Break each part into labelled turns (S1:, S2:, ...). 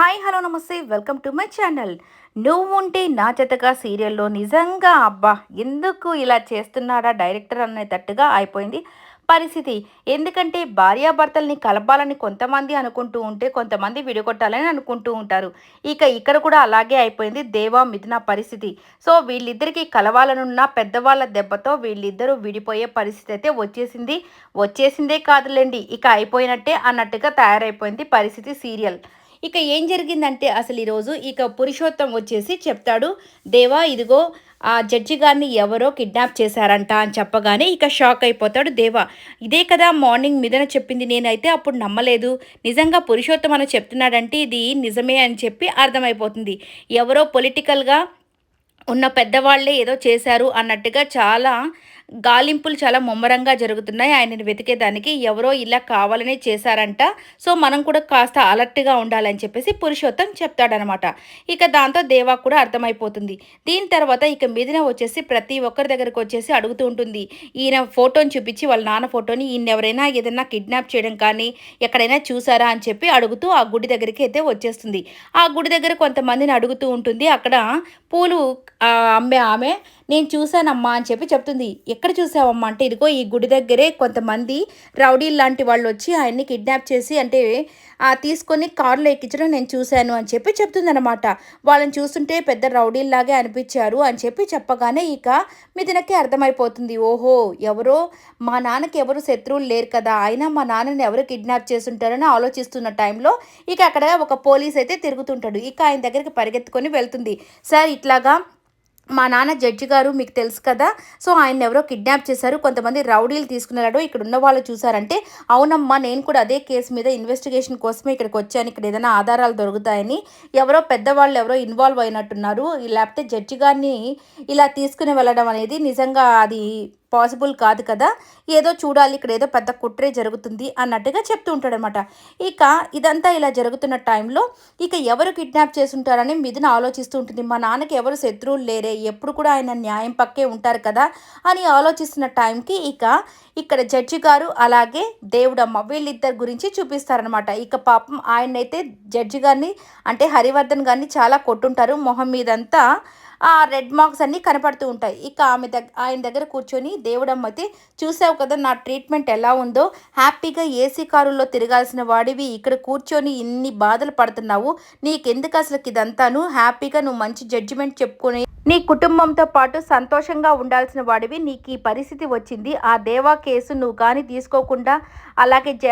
S1: Hi hello నమస్తే. Welcome to my channel. నువ్వు ఉంటే నా జతగా సీరియల్లో నిజంగా అబ్బా ఎందుకు ఇలా చేస్తున్నాడా డైరెక్టర్ అనేటట్టుగా అయిపోయింది పరిస్థితి. ఎందుకంటే భార్యాభర్తల్ని కలపాలని కొంతమంది అనుకుంటూ ఉంటే కొంతమంది విడగొట్టాలని అనుకుంటూ ఉంటారు. ఇక ఇక్కడ కూడా అలాగే అయిపోయింది. దేవా మిథున పరిస్థితి. సో వీళ్ళిద్దరికీ కలవాలనున్న పెద్దవాళ్ళ దెబ్బతో వీళ్ళిద్దరూ విడిపోయే పరిస్థితి అయితే వచ్చేసింది. వచ్చేసిందే కాదులేండి ఇక అయిపోయినట్టే అన్నట్టుగా తయారైపోయింది పరిస్థితి సీరియల్. ఇక ఏం జరిగిందంటే అసలు ఈరోజు ఇక పురుషోత్తం వచ్చేసి చెప్తాడు దేవా ఇదిగో ఆ జడ్జి గారిని ఎవరో కిడ్నాప్ చేశారంట అని చెప్పగానే ఇక షాక్ అయిపోతాడు దేవా. ఇదే కదా మార్నింగ్ మీదన చెప్పింది నేనైతే అప్పుడు నమ్మలేదు. నిజంగా పురుషోత్తం అని చెప్తున్నాడంటే ఇది నిజమే అని చెప్పి అర్థమైపోతుంది. ఎవరో పొలిటికల్గా ఉన్న పెద్దవాళ్ళే ఏదో చేశారు అన్నట్టుగా చాలా గాలింపులు చాలా ముమ్మరంగా జరుగుతున్నాయి. ఆయనను వెతికేదానికి ఎవరో ఇలా కావాలనే చేశారంట. సో మనం కూడా కాస్త అలర్ట్గా ఉండాలని చెప్పేసి పురుషోత్తం చెప్తాడనమాట. ఇక దాంతో దేవా కూడా అర్థమైపోతుంది. దీని తర్వాత ఇక మీదిన వచ్చేసి ప్రతి ఒక్కరి దగ్గరకు వచ్చేసి అడుగుతూ ఉంటుంది. ఈయన ఫోటోని చూపించి వాళ్ళ నాన్న ఫోటోని ఈయన ఎవరైనా ఏదైనా కిడ్నాప్ చేయడం కానీ ఎక్కడైనా చూసారా అని చెప్పి అడుగుతూ ఆ గుడి దగ్గరికి అయితే వచ్చేస్తుంది. ఆ గుడి దగ్గర కొంతమందిని అడుగుతూ ఉంటుంది. అక్కడ పూలు అమ్మే ఆమె నేను చూశానమ్మా అని చెప్పి చెప్తుంది. ఎక్కడ చూసావమ్మా అంటే ఇదిగో ఈ గుడి దగ్గరే కొంతమంది రౌడీలు లాంటి వాళ్ళు వచ్చి ఆయన్ని కిడ్నాప్ చేసి అంటే తీసుకొని కారులో ఎక్కించడం నేను చూశాను అని చెప్పి చెప్తుందనమాట వాళ్ళని చూస్తుంటే పెద్ద రౌడీల్లాగే అనిపించారు అని చెప్పి చెప్పగానే ఇక మిథునకి అర్థమైపోతుంది. ఓహో ఎవరో? మా నాన్నకి ఎవరు శత్రువులు లేరు కదా. ఆయన మా నాన్నని ఎవరు కిడ్నాప్ చేస్తుంటారని ఆలోచిస్తున్న టైంలో ఇక అక్కడ ఒక పోలీస్ అయితే తిరుగుతుంటాడు. ఇక ఆయన దగ్గరికి పరిగెత్తుకొని వెళ్తుంది. సార్ ఇట్లాగా మా నాన్న జడ్జి గారు మీకు తెలుసు కదా. సో ఆయన ఎవరో కిడ్నాప్ చేశారు. కొంతమంది రౌడీలు తీసుకున్నాడు ఇక్కడ ఉన్న వాళ్ళు చూసారంటే అవునమ్మా నేను కూడా అదే కేసు మీద ఇన్వెస్టిగేషన్ కోసమే ఇక్కడికి వచ్చాను. ఇక్కడ ఏదైనా ఆధారాలు దొరుకుతాయని. ఎవరో పెద్దవాళ్ళు ఎవరో ఇన్వాల్వ్ అయినట్టున్నారు. లేకపోతే జడ్జి గారిని ఇలా తీసుకుని వెళ్ళడం అనేది నిజంగా అది పాసిబుల్ కాదు కదా? ఏదో చూడాలి ఇక్కడ ఏదో పెద్ద కుట్రే జరుగుతుంది అన్నట్టుగా చెప్తూ ఉంటాడనమాట ఇక ఇదంతా ఇలా జరుగుతున్న టైంలో ఇక ఎవరు కిడ్నాప్ చేస్తుంటారని మిథున ఆలోచిస్తూ ఉంటుంది. మా నాన్నకి ఎవరు శత్రువులు లేరే ఎప్పుడు కూడా ఆయన న్యాయం పక్కే ఉంటారు కదా? అని ఆలోచిస్తున్న టైంకి ఇక ఇక్కడ జడ్జి గారు అలాగే దేవుడమ్మ వీళ్ళిద్దరి గురించి చూపిస్తారనమాట ఇక పాపం ఆయనైతే జడ్జి గారిని అంటే హరివర్ధన్ గారిని చాలా కొట్టుంటారు. మొహం మీదంతా ఆ రెడ్ మార్క్స్ అన్నీ కనపడుతూ ఉంటాయి. ఇక ఆమె దగ్గర ఆయన దగ్గర కూర్చొని దేవుడమ్మ అయితే చూసావు కదా నా ట్రీట్మెంట్ ఎలా ఉందో? హ్యాపీగా ఏసీ కారుల్లో తిరగాల్సిన వాడివి. ఇక్కడ కూర్చొని ఇన్ని బాధలు పడుతున్నావు. నీకెందుకు అసలు ఇదంతాను? హ్యాపీగా నువ్వు మంచి జడ్జిమెంట్ చెప్పుకొని నీ కుటుంబంతో పాటు సంతోషంగా ఉండాల్సిన వాడివి. నీకు ఈ పరిస్థితి వచ్చింది. ఆ దేవా కేసు నువ్వు కానీ తీసుకోకుండా అలాగే జ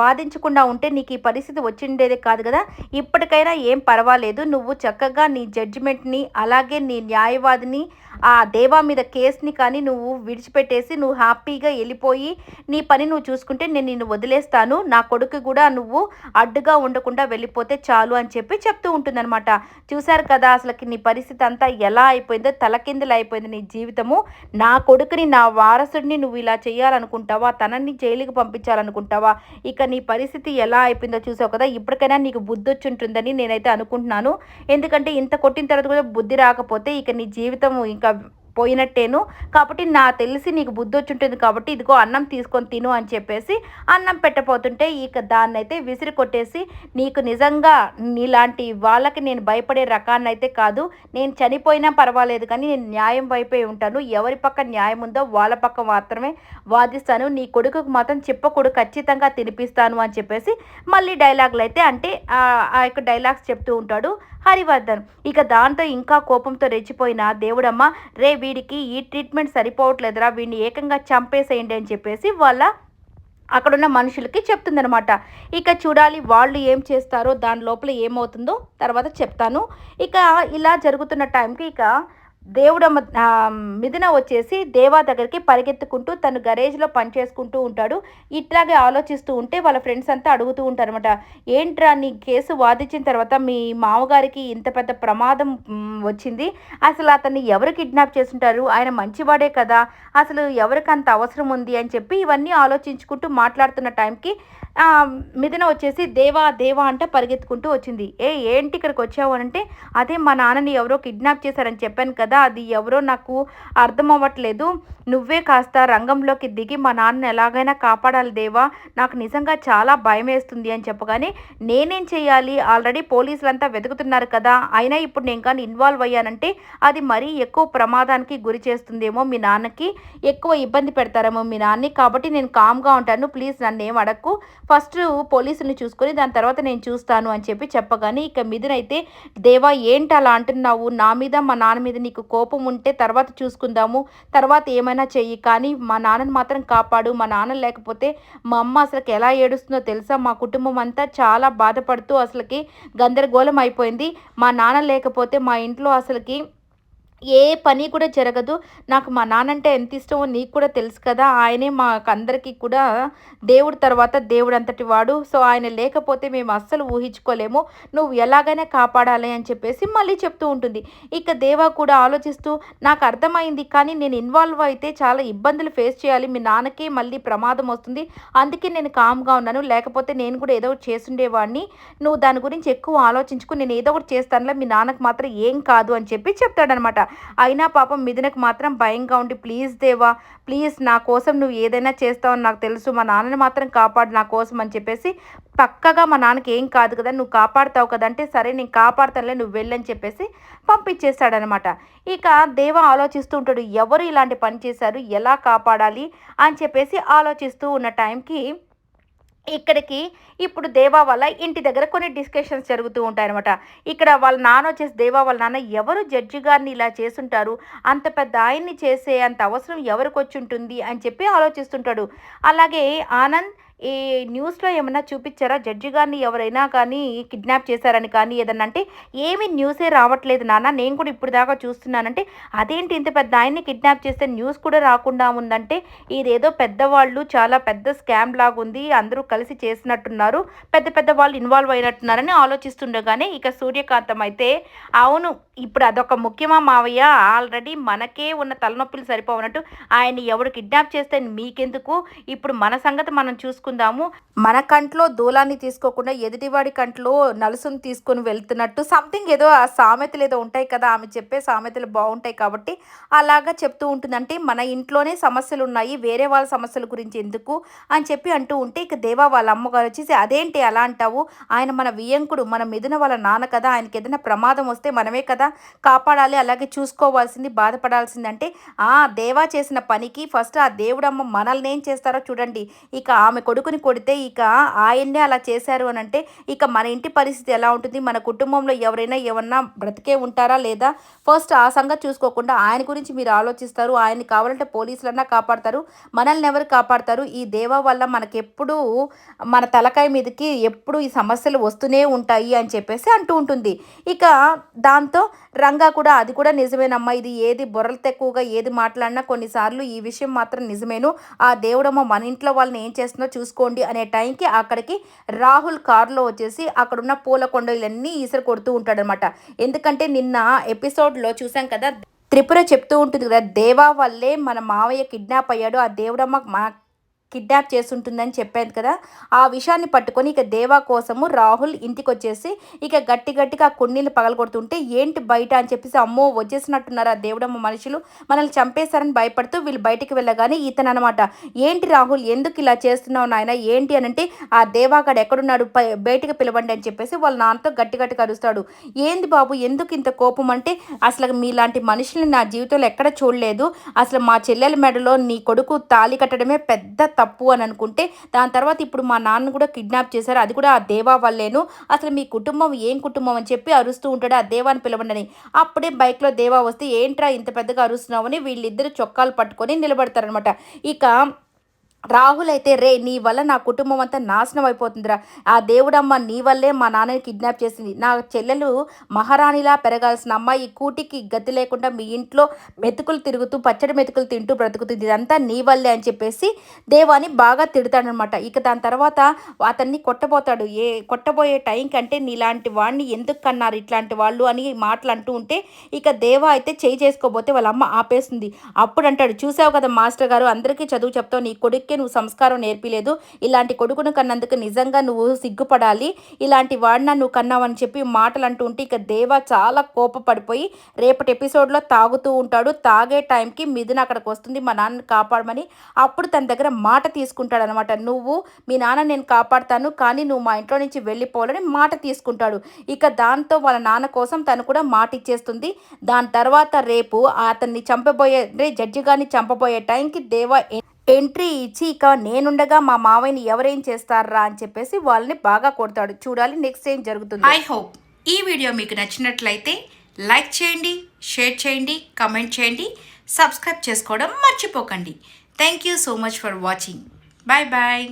S1: వాదించకుండా ఉంటే నీకు ఈ పరిస్థితి వచ్చిండేదే కాదు కదా. ఇప్పటికైనా ఏం పర్వాలేదు. నువ్వు చక్కగా నీ జడ్జిమెంట్ని అలాగే నీ న్యాయవాదిని ఆ దేవా మీద కేసుని కానీ నువ్వు విడిచిపెట్టేసి నువ్వు హ్యాపీగా వెళ్ళిపోయి నీ పని నువ్వు చూసుకుంటే నేను నిన్ను వదిలేస్తాను. నా కొడుకు కూడా నువ్వు అడ్డుగా ఉండకుండా వెళ్ళిపోతే చాలు అని చెప్పి చెప్తూ ఉంటుందన్నమాట. చూశారు కదా అసలుకి నీ పరిస్థితి అంతా ఎలా అయిపోయిందో తలకిందులు అయిపోయింది నీ జీవితము. నా కొడుకుని నా వారసుడిని నువ్వు ఇలా చేయాలనుకుంటావా? తనని జైలుకి పంపించాలనుకుంటావా? ఇక నీ పరిస్థితి ఎలా అయిపోయిందో చూసావు కదా? ఇప్పటికైనా నీకు బుద్ధి వచ్చి ఉంటుందని నేనైతే అనుకుంటున్నాను. ఎందుకంటే ఇంత కొట్టిన తర్వాత కూడా బుద్ధి రాకపోతే ఇక నీ జీవితం ఇంకా పోయినట్టేను. కాబట్టి నా తెలిసి నీకు బుద్ధి వచ్చి ఉంటుంది కాబట్టి ఇదిగో అన్నం తీసుకొని తిను అని చెప్పేసి అన్నం పెట్టపోతుంటే ఇక దాన్ని అయితే విసిరి కొట్టేసి నీకు నిజంగా నీలాంటి వాళ్ళకి నేను భయపడే రకాన్ని అయితే కాదు. నేను చనిపోయినా పర్వాలేదు కానీ నేను న్యాయం వైపే ఉంటాను. ఎవరి పక్క న్యాయం ఉందో వాళ్ళ పక్క మాత్రమే వాదిస్తాను. నీ కొడుకుకు మాత్రం చెప్పకూడదు. ఖచ్చితంగా తినిపిస్తాను అని చెప్పేసి మళ్ళీ డైలాగులు అయితే అంటే ఆ యొక్క డైలాగ్స్ చెప్తూ ఉంటాడు. హరివర్ధన్. ఇక దాంతో ఇంకా కోపంతో రెచ్చిపోయిన దేవుడమ్మ రే వీడికి ఈ ట్రీట్మెంట్ సరిపోవట్లేదురా వీడిని ఏకంగా చంపేసేయండి అని చెప్పేసి వాళ్ళ అక్కడున్న మనుషులకి చెప్తుందనమాట ఇక చూడాలి వాళ్ళు ఏం చేస్తారో దాని లోపల ఏమవుతుందో తర్వాత చెప్తాను. ఇక ఇలా జరుగుతున్న టైంకి ఇక దేవుడు మిథున వచ్చేసి దేవా దగ్గరికి పరిగెత్తుకుంటూ తను గరేజ్లో పనిచేసుకుంటూ ఉంటాడు. ఇట్లాగే ఆలోచిస్తూ ఉంటే వాళ్ళ ఫ్రెండ్స్ అంతా అడుగుతూ ఉంటారనమాట ఏంట్రా నీ కేసు వాదించిన తర్వాత మీ మామగారికి ఇంత పెద్ద ప్రమాదం వచ్చింది? అసలు అతన్ని ఎవరు కిడ్నాప్ చేస్తుంటారు? ఆయన మంచివాడే కదా? అసలు ఎవరికి అంత అవసరం ఉంది? అని చెప్పి ఇవన్నీ ఆలోచించుకుంటూ మాట్లాడుతున్న టైంకి మిథున వచ్చేసి దేవా దేవా అంటే పరిగెత్తుకుంటూ వచ్చింది. ఏ ఏంటి ఇక్కడికి వచ్చావు అంటే అదే మా నాన్నని ఎవరో కిడ్నాప్ చేశారని చెప్పాను కదా అది ఎవరో నాకు అర్థం అవ్వట్లేదు నువ్వే కాస్త రంగంలోకి దిగి మా నాన్నని ఎలాగైనా కాపాడాలి దేవా నాకు నిజంగా చాలా భయం వేస్తుంది అని చెప్పగానే నేనేం చేయాలి ఆల్రెడీ పోలీసులంతా వెతుకుతున్నారు కదా అయినా ఇప్పుడు నేను కానీ ఇన్వాల్వ్ అయ్యానంటే అది మరీ ఎక్కువ ప్రమాదానికి గురి చేస్తుందేమో మీ నాన్నకి ఎక్కువ ఇబ్బంది పెడతారేమో మీ నాన్నని కాబట్టి నేను కామ్గా ఉంటాను ప్లీజ్ నన్ను ఏం అడక్కు. ఫస్ట్ పోలీసుని చూసుకొని దాని తర్వాత నేను చూస్తాను అని చెప్పి చెప్పగానే ఇక మిథునైతే దేవా ఏంటి అలా అంటున్నావు? నా మీద మా నాన్న మీద నీకు కోపం ఉంటే తర్వాత చూసుకుందాము. తర్వాత ఏమైనా చెయ్యి. కానీ మా నాన్నని మాత్రం కాపాడు. మా నాన్న లేకపోతే మా అమ్మ అసలుకి ఎలా ఏడుస్తుందో తెలుసా? మా కుటుంబం అంతా చాలా బాధపడుతూ అసలుకి గందరగోళం అయిపోయింది. మా నాన్న లేకపోతే మా ఇంట్లో అసలుకి ఏ పని కూడా జరగదు. నాకు మా నాన్నంటే ఎంత ఇష్టమో నీకు కూడా తెలుసు కదా. ఆయనే మాకందరికీ కూడా దేవుడు తర్వాత దేవుడు అంతటి వాడు. సో ఆయన లేకపోతే మేము అస్సలు ఊహించుకోలేము. నువ్వు ఎలాగైనా కాపాడాలి అని చెప్పేసి మళ్ళీ చెప్తూ ఉంటుంది. ఇక దేవా కూడా ఆలోచిస్తూ నాకు అర్థమైంది కానీ నేను ఇన్వాల్వ్ అయితే చాలా ఇబ్బందులు ఫేస్ చేయాలి. మీ నాన్నకి మళ్ళీ ప్రమాదం వస్తుంది. అందుకే నేను కామ్గా ఉన్నాను. లేకపోతే నేను కూడా ఏదో ఒకటి చేస్తుండేవాడిని నువ్వు దాని గురించి ఎక్కువ ఆలోచించుకు. నేను ఏదో ఒకటి చేస్తానులే. మీ నాన్నకు మాత్రం ఏం కాదు అని చెప్పి చెప్తాడనమాట. అయినా పాపం మిథునకు మాత్రం భయంగా ఉండి ప్లీజ్ దేవా ప్లీజ్ నా కోసం నువ్వు ఏదైనా చేస్తావని నాకు తెలుసు. మా నాన్నని మాత్రం కాపాడు నా కోసం అని చెప్పేసి పక్కగా మా నాన్నకి ఏం కాదు కదా నువ్వు కాపాడుతావు కదా అంటే సరే నేను కాపాడతానులే నువ్వు వెళ్ళని చెప్పేసి పంపించేస్తాడనమాట ఇక దేవ ఆలోచిస్తూ ఉంటాడు ఎవరు ఇలాంటి పని చేశారు? ఎలా కాపాడాలి? అని చెప్పేసి ఆలోచిస్తూ ఉన్న టైంకి ఇక్కడికి ఇప్పుడు దేవా వాళ్ళ ఇంటి దగ్గర కొన్ని డిస్కషన్స్ జరుగుతూ ఉంటాయన్నమాట. ఇక్కడ వాళ్ళ నాన్న వచ్చేసి దేవా వాళ్ళ నాన్న ఎవరు జడ్జి గారిని ఇలా చేసుంటారు అంత పెద్ద ఆయన్ని చేసే అంత అవసరం ఎవరికి వచ్చి ఉంటుంది? అని చెప్పి ఆలోచిస్తుంటాడు. అలాగే ఆనంద్ ఈ న్యూస్లో ఏమైనా చూపించారా? జడ్జి గారిని ఎవరైనా కానీ కిడ్నాప్ చేశారని కానీ ఏదన్నా అంటే ఏమి న్యూసే రావట్లేదు నాన్న. నేను కూడా ఇప్పుడు దాకా చూస్తున్నానంటే అదేంటి ఇంత పెద్ద ఆయన్ని కిడ్నాప్ చేస్తే న్యూస్ కూడా రాకుండా ఉందంటే ఇదేదో పెద్దవాళ్ళు చాలా పెద్ద స్కామ్ లాగా ఉంది అందరూ కలిసి చేసినట్టున్నారు పెద్ద పెద్ద వాళ్ళు ఇన్వాల్వ్ అయినట్టున్నారని ఆలోచిస్తుండగానే ఇక సూర్యకాంతం అయితే అవును ఇప్పుడు అదొక ముఖ్యమా మావయ్య? ఆల్రెడీ మనకే ఉన్న తలనొప్పులు సరిపోవనట్టు ఆయన ఎవడు కిడ్నాప్ చేస్తే మీకెందుకు? ఇప్పుడు మన సంగతి మనం తీసుకుందాము. మన కంట్లో దూలాన్ని తీసుకోకుండా ఎదుటివాడి కంట్లో నలుసును తీసుకొని వెళ్తున్నట్టు సంథింగ్ ఏదో ఆ సామెతలు ఏదో ఉంటాయి కదా ఆమె చెప్పే సామెతలు బాగుంటాయి కాబట్టి అలాగా చెప్తూ ఉంటుందంటే మన ఇంట్లోనే సమస్యలు ఉన్నాయి వేరే వాళ్ళ సమస్యల గురించి ఎందుకు అని చెప్పి అంటూ ఉంటే ఇక దేవా వాళ్ళ అమ్మగారు వచ్చేసి అదేంటి అలా అంటావు? ఆయన మన వియంకుడు మన మిథున వాళ్ళ నాన్న కదా ఆయనకి ఏదైనా ప్రమాదం వస్తే మనమే కదా కాపాడాలి అలాగే చూసుకోవాల్సింది బాధపడాల్సిందంటే ఆ దేవా చేసిన పనికి ఫస్ట్ ఆ దేవుడమ్మ మనల్ని ఏం చేస్తారో చూడండి. ఇక ఆమె కొడుకుని కొడితే ఇక ఆయన్నే అలా చేశారు అని అంటే ఇక మన ఇంటి పరిస్థితి ఎలా ఉంటుంది? మన కుటుంబంలో ఎవరైనా ఏమన్నా బ్రతికే ఉంటారా లేదా? ఫస్ట్ ఆ సంగతి చూసుకోకుండా ఆయన గురించి మీరు ఆలోచిస్తారు. ఆయన్ని కావాలంటే పోలీసులన్నా కాపాడతారు. మనల్ని ఎవరు కాపాడతారు? ఈ దేవ వల్ల మనకెప్పుడు మన తలకాయ మీదకి ఎప్పుడు ఈ సమస్యలు వస్తూనే ఉంటాయి అని చెప్పేసి అంటూ ఉంటుంది. ఇక దాంతో రంగా కూడా అది కూడా నిజమేనమ్మా. ఇది ఏది బుర్రలు తక్కువగా ఏది మాట్లాడినా కొన్నిసార్లు ఈ విషయం మాత్రం నిజమేను. ఆ దేవుడమ్మ మన ఇంట్లో వాళ్ళని ఏం చేస్తుందో చూసుకోండి అనే టైంకి అక్కడికి రాహుల్ కారులో వచ్చేసి అక్కడున్న పూల కొండలన్నీ ఈసరు కొడుతూ ఉంటాడనమాట. ఎందుకంటే నిన్న ఎపిసోడ్లో చూసాం కదా త్రిపుర చెప్తూ ఉంటుంది కదా దేవా వల్లే మన మావయ్య కిడ్నాప్ అయ్యాడు. ఆ దేవుడమ్మ మా కిడ్నాప్ చేస్తుంటుందని చెప్పాను కదా. ఆ విషయాన్ని పట్టుకొని ఇక దేవా కోసము రాహుల్ ఇంటికి వచ్చేసి ఇక గట్టి గట్టిగా ఆ కొన్నీళ్ళు పగలగొడుతుంటే ఏంటి బయట? అని చెప్పేసి అమ్మో వచ్చేసినట్టున్నారు ఆ దేవుడమ్మ మనుషులు? మనల్ని చంపేశారని భయపడుతూ వీళ్ళు బయటికి వెళ్ళగానే ఇతను అనమాట ఏంటి రాహుల్? ఎందుకు ఇలా చేస్తున్నావు నాయన? ఏంటి? అని అంటే ఆ దేవాగాడు ఎక్కడున్నాడు? బయటికి పిలవండి అని చెప్పేసి వాళ్ళ నాన్నతో గట్టి గట్టి కరుస్తాడు ఏంది బాబు? ఎందుకు ఇంత కోపం? అంటే అసలు మీలాంటి మనుషుల్ని నా జీవితంలో ఎక్కడ చూడలేదు. అసలు మా చెల్లెల మెడలో నీ కొడుకు తాళి కట్టడమే పెద్ద తప్పు అని అనుకుంటే దాని తర్వాత ఇప్పుడు మా నాన్న కూడా కిడ్నాప్ చేశారు. అది కూడా ఆ దేవా వల్లేను. అసలు మీ కుటుంబం ఏం కుటుంబం అని చెప్పి అరుస్తూ ఉంటాడు ఆ దేవాని పిలవండి అప్పుడే బైక్లో దేవా వస్తే ఏంట్రా ఇంత పెద్దగా అరుస్తున్నావు? అని వీళ్ళిద్దరు చొక్కాలు పట్టుకొని నిలబడతారనమాట ఇక రాహుల్ అయితే రే నీ వల్ల నా కుటుంబం అంతా నాశనం అయిపోతుందిరా. ఆ దేవుడమ్మ నీ వల్లే మా నాన్నని కిడ్నాప్ చేసింది. నా చెల్లెలు మహారాణిలా పెరగాల్సిన అమ్మాయి కూటికి గతి లేకుండా మీ ఇంట్లో మెతుకులు తిరుగుతూ పచ్చడి మెతుకులు తింటూ బ్రతుకుతుంది. ఇదంతా నీ వల్లే అని చెప్పేసి దేవాని బాగా తిడతాడనమాట ఇక దాని తర్వాత అతన్ని కొట్టబోతాడు. ఏ కొట్టబోయే టైం కంటే నీలాంటి వాడిని ఎందుకు కన్నారు ఇట్లాంటి వాళ్ళు అని మాటలు అంటూ ఉంటే ఇక దేవ అయితే చేయి చేసుకోబోతే వాళ్ళ అమ్మ ఆపేస్తుంది. అప్పుడు అంటాడు చూసావు కదా మాస్టర్ గారు అందరికీ చదువు చెప్తావు నీ కొడుకు కొడుకే నువ్వు సంస్కారం నేర్పిలేదు. ఇలాంటి కొడుకును కన్నందుకు నిజంగా నువ్వు సిగ్గుపడాలి. ఇలాంటి వాడిన నువ్వు కన్నావని చెప్పి మాటలు అంటూ ఉంటే ఇక దేవ చాలా కోపపడిపోయి రేపటి ఎపిసోడ్లో తాగుతూ ఉంటాడు. తాగే టైంకి మిథున అక్కడికి వస్తుంది మా నాన్నని కాపాడమని. అప్పుడు తన దగ్గర మాట తీసుకుంటాడు అనమాట నువ్వు మీ నాన్న నేను కాపాడుతాను కానీ నువ్వు మా ఇంట్లో నుంచి వెళ్ళిపోవాలని మాట తీసుకుంటాడు. ఇక దాంతో వాళ్ళ నాన్న కోసం తను కూడా మాట ఇచ్చేస్తుంది. దాని తర్వాత రేపు అతన్ని చంపబోయే అంటే జడ్జి గారిని చంపబోయే టైంకి దేవ ఎంట్రీ ఇచ్చి ఇక నేనుండగా మా మావయ్యని ఎవరేం చేస్తారా అని చెప్పేసి వాళ్ళని బాగా కొడతాడు. చూడాలి నెక్స్ట్ ఏం జరుగుతుంది.
S2: ఐ హోప్ ఈ వీడియో మీకు నచ్చినట్లయితే లైక్ చేయండి షేర్ చేయండి కమెంట్ చేయండి సబ్స్క్రైబ్ చేసుకోవడం మర్చిపోకండి. Thank you so much for watching bye bye